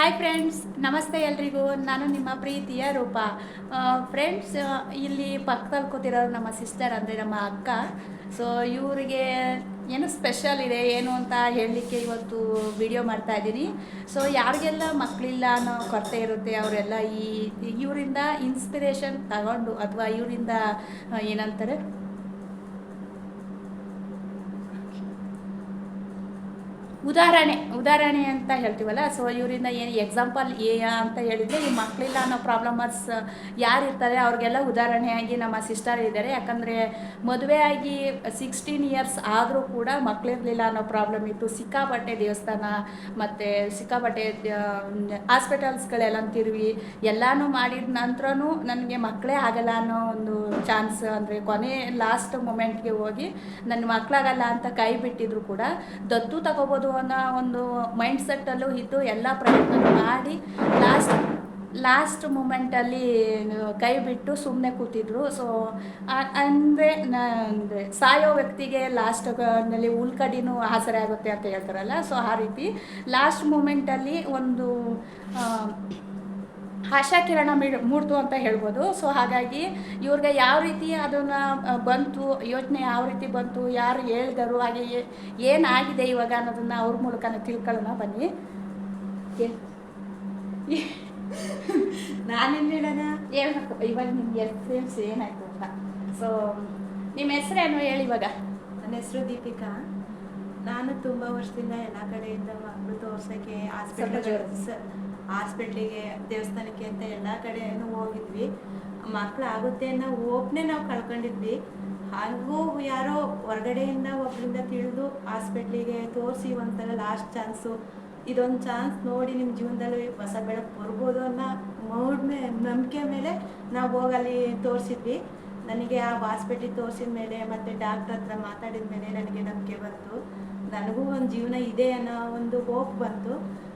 Hi friends ನಮಸ್ತೆ ಎಲ್ರಿಗೂ. ನಾನು ನಿಮ್ಮ ಪ್ರೀತಿಯ ರೂಪ. ಫ್ರೆಂಡ್ಸ್ ಇಲ್ಲಿ ಪಕ್ಕದಲ್ಲಿ ಕೂತಿರೋರು ನಮ್ಮ ಸಿಸ್ಟರ್ ಅಂದರೆ ನಮ್ಮ ಅಕ್ಕ. ಸೊ ಇವರಿಗೆ ಏನು ಸ್ಪೆಷಲ್ ಇದೆ, ಏನು ಅಂತ ಹೇಳಲಿಕ್ಕೆ ಇವತ್ತು ವಿಡಿಯೋ ಮಾಡ್ತಾ ಇದ್ದೀನಿ. ಸೊ ಯಾರಿಗೆಲ್ಲ ಮಕ್ಕಳಿಲ್ಲ ಅನ್ನೋ ಕೊರತೆ ಇರುತ್ತೆ, ಅವರೆಲ್ಲ ಈ, ಇವರಿಂದ ಇನ್ಸ್ಪಿರೇಷನ್ ತಗೊಂಡು ಅಥವಾ ಇವರಿಂದ ಏನಂತಾರೆ ಉದಾಹರಣೆ ಉದಾಹರಣೆ ಅಂತ ಹೇಳ್ತೀವಲ್ಲ ಸೊ ಇವರಿಂದ ಏನು ಎಕ್ಸಾಂಪಲ್ ಏ ಅಂತ ಹೇಳಿದರೆ, ಈ ಮಕ್ಕಳಿಲ್ಲ ಅನ್ನೋ ಪ್ರಾಬ್ಲಮರ್ಸ್ ಯಾರು ಇರ್ತಾರೆ, ಅವ್ರಿಗೆಲ್ಲ ಉದಾಹರಣೆಯಾಗಿ ನಮ್ಮ ಸಿಸ್ಟರ್ ಇದ್ದಾರೆ ಯಾಕಂದರೆ ಆಗಿ ಸಿಕ್ಸ್ಟೀನ್ ಇಯರ್ಸ್ ಆದರೂ ಕೂಡ ಮಕ್ಕಳಿರಲಿಲ್ಲ ಅನ್ನೋ ಪ್ರಾಬ್ಲಮ್ ಇತ್ತು. ಸಿಕ್ಕಾಪಟ್ಟೆ ದೇವಸ್ಥಾನ, ಮತ್ತು ಸಿಕ್ಕಾಪಟ್ಟೆ ಹಾಸ್ಪಿಟಲ್ಸ್ಗಳೆಲ್ಲ ತಿರುವಿ ಎಲ್ಲನೂ ಮಾಡಿದ ನಂತರನೂ ನನಗೆ ಮಕ್ಕಳೇ ಆಗಲ್ಲ ಅನ್ನೋ ಒಂದು ಚಾನ್ಸ್ ಅಂದರೆ ಕೊನೆ ಲಾಸ್ಟ್ ಮೂಮೆಂಟ್ಗೆ ಹೋಗಿ ನನ್ನ ಮಕ್ಕಳಾಗಲ್ಲ ಅಂತ ಕೈ ಬಿಟ್ಟಿದ್ರು ಕೂಡ, ದತ್ತು ತಗೋಬೋದು ಅನ್ನೋ ಒಂದು ಮೈಂಡ್ ಸೆಟ್ಟಲ್ಲೂ ಇದ್ದು ಎಲ್ಲ ಪ್ರಯತ್ನ ಮಾಡಿ ಲಾಸ್ಟ್ ಲಾಸ್ಟ್ ಮೂಮೆಂಟಲ್ಲಿ ಕೈ ಬಿಟ್ಟು ಸುಮ್ಮನೆ ಕೂತಿದ್ರು. ಸೊ ಅಂದರೆ ಅಂದರೆ ಸಾಯೋ ವ್ಯಕ್ತಿಗೆ ಲಾಸ್ಟ್ನಲ್ಲಿ ಉಳ್ಕಡಿನೂ ಆಸರೆ ಆಗುತ್ತೆ ಅಂತ ಹೇಳ್ತಾರಲ್ಲ. ಸೊ ಆ ರೀತಿ ಲಾಸ್ಟ್ ಮೂಮೆಂಟಲ್ಲಿ ಒಂದು ಆಶಾಕಿರಣ ಮಿಡ್ ಮೂಡ್ತು ಅಂತ ಹೇಳ್ಬೋದು. ಸೊ ಹಾಗಾಗಿ ಇವ್ರಿಗೆ ಯಾವ ರೀತಿ ಅದನ್ನು ಬಂತು ಯೋಚನೆ ಯಾವ ರೀತಿ ಬಂತು ಯಾರು ಹೇಳಿದರು ಹಾಗೆ ಏನಾಗಿದೆ ಇವಾಗ ಅನ್ನೋದನ್ನು ಅವ್ರ ಮೂಲಕ ತಿಳ್ಕೊಳ್ಳೋಣ. ಬನ್ನಿ. ನಾನೇನು ಹೇಳೋಣ ಹೇಳ್ಬೇಕು ಇವಾಗ ನಿಮ್ಗೆ ಎಕ್ಸ್ಪೀರಿಯನ್ಸ್ ಏನಾಯಿತು ಅಂತ. ಸೊ ನಿಮ್ಮ ಹೆಸರೇನು ಹೇಳಿ ಇವಾಗ? ನನ್ನ ಹೆಸರು ದೀಪಿಕಾ. ನಾನು ತುಂಬ ವರ್ಷದಿಂದ ಎಲ್ಲ ಕಡೆಯಿಂದ ಮಕ್ಕಳು ತೋರ್ಸೋಕ್ಕೆ. ಹಾಸ್ಪಿಟಲ್ ಹಾಸ್ಪಿಟ್ಲಿಗೆ, ದೇವಸ್ಥಾನಕ್ಕೆ ಅಂತ ಎಲ್ಲ ಕಡೆನೂ ಹೋಗಿದ್ವಿ. ಮಕ್ಕಳು ಆಗುತ್ತೆ ಅನ್ನೋ ಹೋಪ್ನೆ ನಾವು ಕಳ್ಕೊಂಡಿದ್ವಿ. ಹಾಗೂ ಯಾರೋ ಹೊರಗಡೆಯಿಂದ ಒಬ್ಬರಿಂದ ತಿಳಿದು ಹಾಸ್ಪಿಟ್ಲಿಗೆ ತೋರಿಸಿ ಒಂಥರ ಲಾಸ್ಟ್ ಚಾನ್ಸು ಇದೊಂದು ಚಾನ್ಸ್ ನೋಡಿ ನಿಮ್ಮ ಜೀವನದಲ್ಲಿ ಹೊಸ ಬೆಳಕು ಬರ್ಬೋದು ಅನ್ನೋ ಮೂಡ್ ಮೇ, ನಂಬಿಕೆ ಮೇಲೆ ನಾವು ಹೋಗಲ್ಲಿ ತೋರಿಸಿದ್ವಿ. ನನಗೆ ಆ ಹಾಸ್ಪಿಟ್ಲಿಗೆ ತೋರಿಸಿದ ಮೇಲೆ ಮತ್ತು ಡಾಕ್ಟ್ರ್ ಹತ್ರ ಮಾತಾಡಿದ ಮೇಲೆ ನನಗೆ ನಂಬಿಕೆ ಬಂತು. ನನಗೂ ಒಂದು ಜೀವನ ಇದೆ ಅನ್ನೋ ಒಂದು ಹೋಪ್ ಬಂತು.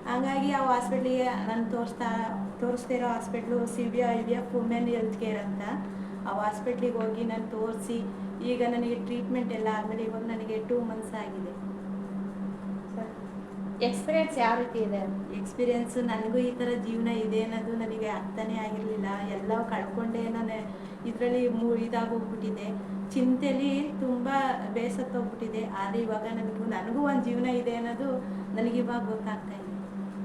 ಹಾಗಾಗಿ ಆ ಹಾಸ್ಪಿಟ್ಲಿಗೆ ನಾನು ತೋರಿಸ್ತಾ ತೋರಿಸ್ತಾ ಇರೋ hospital Shivya I V F women health care ಅಂತ. ಆ ಹಾಸ್ಪಿಟ್ಲಿಗೆ ಹೋಗಿ ನಾನು ತೋರಿಸಿ ಈಗ ನನಗೆ ಟ್ರೀಟ್ಮೆಂಟ್ ಎಲ್ಲ ಆದಮೇಲೆ ಇವಾಗ ನನಗೆ ಟೂ ಮಂತ್ಸ್ ಆಗಿದೆ. ಎಕ್ಸ್ಪೀರಿಯನ್ಸ್ ಯಾವ ರೀತಿ ಇದೆ? ಎಕ್ಸ್ಪೀರಿಯನ್ಸ್ ನನಗೂ ಈ ಥರ ಜೀವನ ಇದೆ ಅನ್ನೋದು ನನಗೆ ಅರ್ಥನೇ ಆಗಿರಲಿಲ್ಲ. ಎಲ್ಲ ಕಳ್ಕೊಂಡೆ ನಾನು. ಇದರಲ್ಲಿ ಮೂ ಇದಾಗೋಗ್ಬಿಟ್ಟಿದೆ. ಚಿಂತೆಲಿ ತುಂಬ ಬೇಸತ್ತೋಗ್ಬಿಟ್ಟಿದೆ. ಆದರೆ ಇವಾಗ ನನಗೂ ನನಗೂ ಒಂದು ಜೀವನ ಇದೆ ಅನ್ನೋದು ನನಗಿವಾಗ ಗೊತ್ತಾಗ್ತಾ ಇದೆ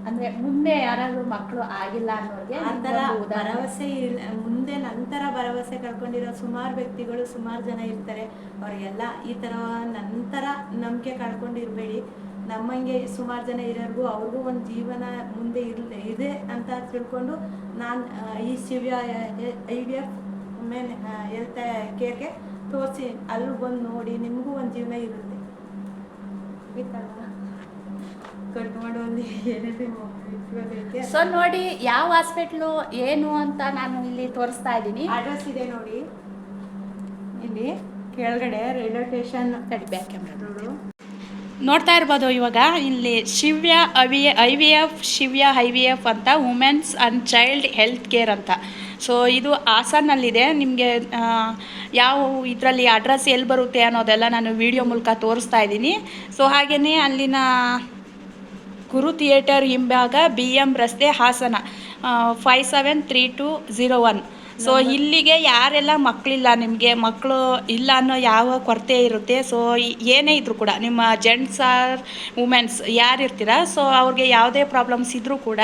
ಅಂದ್ರೆ ಮುಂದೆ ಯಾರಾದ್ರೂ ಮಕ್ಕಳು ಆಗಿಲ್ಲ ಅನ್ನೋರಿಗೆ ಆತರ ಭರವಸೆ ಇಲ್ಲ ಮುಂದೆ ನಂತರ ಭರವಸೆ ಕಳ್ಕೊಂಡಿರೋ ಸುಮಾರು ವ್ಯಕ್ತಿಗಳು ಸುಮಾರು ಜನ ಇರ್ತಾರೆ. ಅವ್ರಿಗೆಲ್ಲ ಈ ತರ ನಂತರ ನಂಬಿಕೆ ಕಳ್ಕೊಂಡಿರ್ಬೇಡಿ. ನಮ್ಮಂಗೆ ಸುಮಾರು ಜನ ಇರೋರ್ಗು ಅವ್ರಿಗೂ ಒಂದು ಜೀವನ ಮುಂದೆ ಇರ್ಲ ಇದೆ ಅಂತ ತಿಳ್ಕೊಂಡು ನಾನು ಈ ಶಿವ್ಯ ಐ ವಿ ಎಫ್ ಮೇನ್ ಹೆಲ್ತ್ ಕೇರ್ಗೆ ತೋರಿಸಿ ಅಲ್ಲಿ ಬಂದು ನೋಡಿ ನಿಮಗೂ ಒಂದು ಜೀವನ ಇರುತ್ತೆ. ಕಟ್ ಮಾಡೋದು ಏನೇನು ಇಟ್ಕೋಬೇಕು ಸೊ ನೋಡಿ ಯಾವ ಹಾಸ್ಪಿಟ್ಲು ಏನು ಅಂತ ನಾನು ಇಲ್ಲಿ ತೋರಿಸ್ತಾ ಇದ್ದೀನಿ. ಅಡ್ರೆಸ್ ಇದೆ ನೋಡಿ. ಇಲ್ಲಿ ಕೆಳಗಡೆ ರೈಲ್ವೆ ಸ್ಟೇಷನ್ ನೋಡು. ನೋಡ್ತಾ ಇರ್ಬೋದು ಇವಾಗ ಇಲ್ಲಿ ಶಿವ್ಯ ಅವಿ I V F Shivya I V F ಅಂತ women's and child health care ಅಂತ. ಸೊ ಇದು ಹಾಸನ್ನಲ್ಲಿದೆ ನಿಮಗೆ ಯಾವ ಇದರಲ್ಲಿ ಅಡ್ರೆಸ್ ಎಲ್ಲಿ ಬರುತ್ತೆ ಅನ್ನೋದೆಲ್ಲ ನಾನು ವಿಡಿಯೋ ಮೂಲಕ ತೋರಿಸ್ತಾ ಇದ್ದೀನಿ. ಸೊ ಹಾಗೆಯೇ ಅಲ್ಲಿನ ಗುರು ಥಿಯೇಟರ್ ಹಿಂಭಾಗ ಬಿ ಎಂ ರಸ್ತೆ Hassan five seven three two zero one so ಇಲ್ಲಿಗೆ ಯಾರೆಲ್ಲ ಮಕ್ಕಳಿಲ್ಲ ನಿಮಗೆ ಮಕ್ಕಳು ಇಲ್ಲ ಅನ್ನೋ ಯಾವ ಕೊರತೆ ಇರುತ್ತೆ ಸೊ ಏನೇ ಇದ್ರು ಕೂಡ ನಿಮ್ಮ ಜೆಂಟ್ಸ್ ಆರ್ ವುಮೆನ್ಸ್ ಯಾರು ಇರ್ತೀರ ಸೊ ಅವ್ರಿಗೆ ಯಾವುದೇ ಪ್ರಾಬ್ಲಮ್ಸ್ ಇದ್ದರೂ ಕೂಡ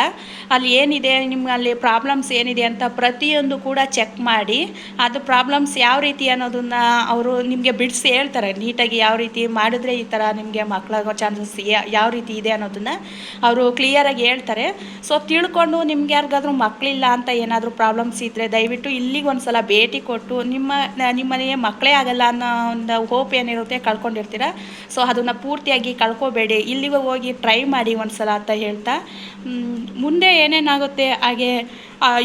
ಅಲ್ಲಿ ಏನಿದೆ ನಿಮ್ಗೆ ಅಲ್ಲಿ ಪ್ರಾಬ್ಲಮ್ಸ್ ಏನಿದೆ ಅಂತ ಪ್ರತಿಯೊಂದು ಕೂಡ ಚೆಕ್ ಮಾಡಿ ಅದು ಪ್ರಾಬ್ಲಮ್ಸ್ ಯಾವ ರೀತಿ ಅನ್ನೋದನ್ನ ಅವರು ನಿಮಗೆ ಬಿಡಿಸಿ ಹೇಳ್ತಾರೆ. ನೀಟಾಗಿ ಯಾವ ರೀತಿ ಮಾಡಿದ್ರೆ ಈ ಥರ ನಿಮಗೆ ಮಕ್ಕಳಾಗೋ ಚಾನ್ಸಸ್ ಯಾವ ರೀತಿ ಇದೆ ಅನ್ನೋದನ್ನು ಅವರು ಕ್ಲಿಯರಾಗಿ ಹೇಳ್ತಾರೆ. ಸೊ ತಿಳ್ಕೊಂಡು ನಿಮ್ಗೆ ಯಾರಿಗಾದ್ರೂ ಮಕ್ಕಳಿಲ್ಲ ಅಂತ ಏನಾದರೂ ಪ್ರಾಬ್ಲಮ್ಸ್ ಇದ್ದರೆ ದಯವಿಟ್ಟು ಇಲ್ಲಿಗೆ ಒಂದು ಸಲ ಭೇಟಿ ಕೊಟ್ಟು ನಿಮ್ಮ ನಿಮ್ಮ ಮನೆಗೆ ಮಕ್ಕಳೇ ಆಗಲ್ಲ ಅನ್ನೋ ಒಂದು ಹೋಪ್ ಏನಿರುತ್ತೆ ಕಳ್ಕೊಂಡಿರ್ತೀರ? ಸೊ ಅದನ್ನು ಪೂರ್ತಿಯಾಗಿ ಕಳ್ಕೊಬೇಡಿ. ಇಲ್ಲಿಗೆ ಹೋಗಿ ಟ್ರೈ ಮಾಡಿ ಒಂದು ಸಲ ಅಂತ ಹೇಳ್ತಾ ಮುಂದೆ ಏನೇನಾಗುತ್ತೆ ಹಾಗೆ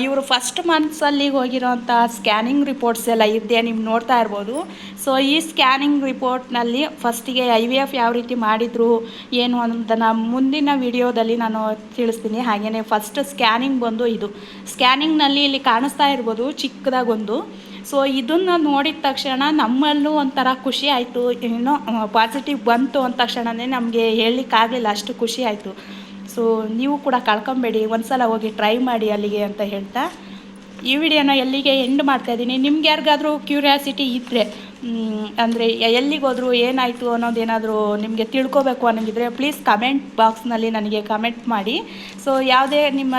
ಇವರು ಫಸ್ಟ್ ಮಂತ್ಸಲ್ಲಿ ಹೋಗಿರೋಂಥ ಸ್ಕ್ಯಾನಿಂಗ್ ರಿಪೋರ್ಟ್ಸ್ ಎಲ್ಲ ಇದೆ ನೀವು ನೋಡ್ತಾ ಇರ್ಬೋದು. ಸೊ ಈ ಸ್ಕ್ಯಾನಿಂಗ್ ರಿಪೋರ್ಟ್ನಲ್ಲಿ ಫಸ್ಟಿಗೆ ಐ ವಿ ಎಫ್ ಯಾವ ರೀತಿ ಮಾಡಿದರು, ಏನು ಅಂತ ನಾನು ಮುಂದಿನ ವಿಡಿಯೋದಲ್ಲಿ ನಾನು ತಿಳಿಸ್ತೀನಿ. ಹಾಗೆಯೇ ಫಸ್ಟ್ ಸ್ಕ್ಯಾನಿಂಗ್ ಬಂದು ಇದು. ಸ್ಕ್ಯಾನಿಂಗ್ನಲ್ಲಿ ಇಲ್ಲಿ ಕಾಣಿಸ್ತಾ ಇರ್ಬೋದು ಚಿಕ್ಕದಾಗೊಂದು. ಸೊ ಇದನ್ನು ನೋಡಿದ ತಕ್ಷಣ ನಮ್ಮಲ್ಲೂ ಒಂಥರ ಖುಷಿ ಆಯಿತು. ಏನೋ ಪಾಸಿಟಿವ್ ಬಂತು ಅಂದ ತಕ್ಷಣವೇ ನಮಗೆ ಹೇಳಲಿಕ್ಕಾಗಲಿಲ್ಲ, ಅಷ್ಟು ಖುಷಿ ಆಯಿತು. ಸೊ ನೀವು ಕೂಡ ಕಳ್ಕೊಬೇಡಿ, ಒಂದ್ಸಲ ಹೋಗಿ ಟ್ರೈ ಮಾಡಿ ಅಲ್ಲಿಗೆ ಅಂತ ಹೇಳ್ತಾ, ಈ ವಿಡಿಯೋನ ಎಲ್ಲಿಗೆ ಎಂಡ್ ಮಾಡ್ತಾ ಇದ್ದೀನಿ, ನಿಮ್ಗೆ ಯಾರಿಗಾದ್ರೂ ಕ್ಯೂರಿಯಾಸಿಟಿ ಇದ್ದರೆ ಅಂದರೆ ಎಲ್ಲಿಗೆ ಹೋದರೂ ಏನಾಯಿತು ಅನ್ನೋದೇನಾದರೂ ನಿಮಗೆ ತಿಳ್ಕೊಬೇಕು ಅನ್ನೋಂಗಿದ್ರೆ ಪ್ಲೀಸ್ ಕಮೆಂಟ್ ಬಾಕ್ಸ್ನಲ್ಲಿ ನನಗೆ ಕಮೆಂಟ್ ಮಾಡಿ. ಸೊ ಯಾವುದೇ ನಿಮ್ಮ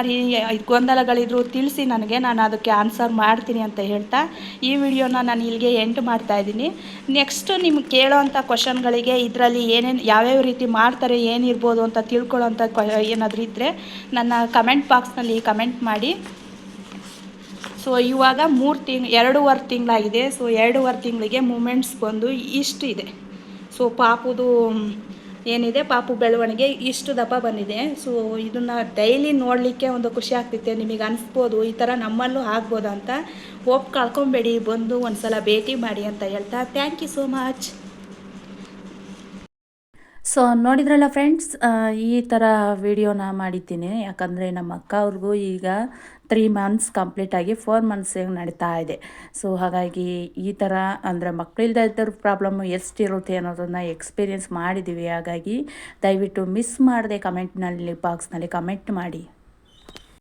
ಗೊಂದಲಗಳಿದ್ರು ತಿಳಿಸಿ ನನಗೆ, ನಾನು ಅದಕ್ಕೆ ಆನ್ಸರ್ ಮಾಡ್ತೀನಿ ಅಂತ ಹೇಳ್ತಾ ಈ ವಿಡಿಯೋನ ನಾನು ಇಲ್ಲಿಗೆ ಎಂಟು ಮಾಡ್ತಾ ಇದ್ದೀನಿ. ನೆಕ್ಸ್ಟು ನಿಮ್ಗೆ ಕೇಳೋವಂಥ ಕ್ವಶನ್ಗಳಿಗೆ ಇದರಲ್ಲಿ ಏನೇನು, ಯಾವ್ಯಾವ ರೀತಿ ಮಾಡ್ತಾರೆ, ಏನಿರ್ಬೋದು ಅಂತ ತಿಳ್ಕೊಳ್ಳೋಂಥ ಏನಾದರೂ ಇದ್ದರೆ ನನ್ನ ಕಮೆಂಟ್ ಬಾಕ್ಸ್ನಲ್ಲಿ ಕಮೆಂಟ್ ಮಾಡಿ. ಸೊ ಇವಾಗ ಮೂರು ತಿಂಗ್, ಎರಡೂವರೆ ತಿಂಗಳಾಗಿದೆ. ಸೊ ಎರಡೂವರೆ ತಿಂಗಳಿಗೆ ಮೂಮೆಂಟ್ಸ್ ಬಂದು ಇಷ್ಟು ಇದೆ. ಸೊ ಪಾಪುದು ಏನಿದೆ? ಪಾಪು ಬೆಳವಣಿಗೆ ಇಷ್ಟು ದಪ್ಪ ಬಂದಿದೆ. ಸೊ ಇದನ್ನು ಡೈಲಿ ನೋಡಲಿಕ್ಕೆ ಒಂದು ಖುಷಿ ಆಗ್ತಿತ್ತೆ. ನಿಮಗೆ ಅನಿಸ್ಬೋದು, ಈ ಥರ ನಮ್ಮಲ್ಲೂ ಆಗ್ಬೋದು ಅಂತ ಹೋಪ್ ಕಳ್ಕೊಬೇಡಿ, ಬಂದು ಒಂದು ಸಲ ಭೇಟಿ ಮಾಡಿ ಅಂತ ಹೇಳ್ತಾ. Thank you so much so ನೋಡಿದ್ರಲ್ಲ ಫ್ರೆಂಡ್ಸ್ ಈ ಥರ ವಿಡಿಯೋನ ಮಾಡಿದ್ದೀನಿ. ಯಾಕಂದರೆ ನಮ್ಮ ಅಕ್ಕ ಅವ್ರಿಗೂ ಈಗ ತ್ರೀ ಮಂತ್ಸ್ ಕಂಪ್ಲೀಟಾಗಿ ಫೋರ್ ಮಂತ್ಸ್ ನಡೀತಾ ಇದೆ. ಸೊ ಹಾಗಾಗಿ ಈ ಥರ ಅಂದರೆ ಮಕ್ಕಳಿಲ್ದ ಇದ್ದವ್ರ ಪ್ರಾಬ್ಲಮ್ಮು ಎಷ್ಟಿರುತ್ತೆ ಅನ್ನೋದನ್ನು ಎಕ್ಸ್ಪೀರಿಯೆನ್ಸ್ ಮಾಡಿದ್ದೀವಿ ಹಾಗಾಗಿ ದಯವಿಟ್ಟು ಮಿಸ್ ಮಾಡದೆ ಕಮೆಂಟ್ನಲ್ಲಿ ಬಾಕ್ಸ್ನಲ್ಲಿ ಕಮೆಂಟ್ ಮಾಡಿ.